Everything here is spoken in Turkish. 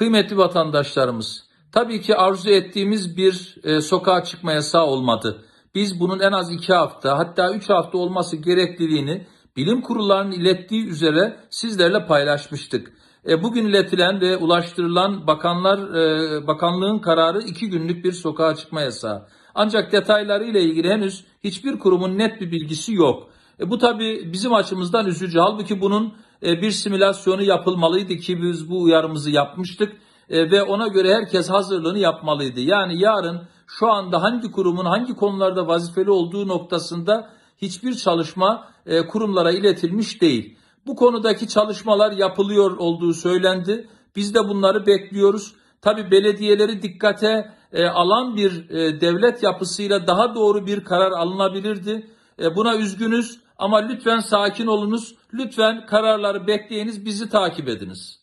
Kıymetli vatandaşlarımız, tabii ki arzu ettiğimiz bir e, sokağa çıkma yasağı olmadı. Biz bunun en az iki hafta hatta üç hafta olması gerekliliğini bilim kurullarının ilettiği üzere sizlerle paylaşmıştık. E, bugün iletilen ve ulaştırılan bakanlar e, bakanlığın kararı iki günlük bir sokağa çıkma yasağı. Ancak detayları ile ilgili henüz hiçbir kurumun net bir bilgisi yok. E, bu tabii bizim açımızdan üzücü. Halbuki bunun bir simülasyonu yapılmalıydı ki biz bu uyarımızı yapmıştık E, ve ona göre herkes hazırlığını yapmalıydı. Yani yarın şu anda hangi kurumun hangi konularda vazifeli olduğu noktasında hiçbir çalışma e, kurumlara iletilmiş değil. Bu konudaki çalışmalar yapılıyor olduğu söylendi. Biz de bunları bekliyoruz. Tabi belediyeleri dikkate e, alan bir e, devlet yapısıyla daha doğru bir karar alınabilirdi. E, buna üzgünüz ama lütfen sakin olunuz. Lütfen kararları bekleyiniz, bizi takip ediniz.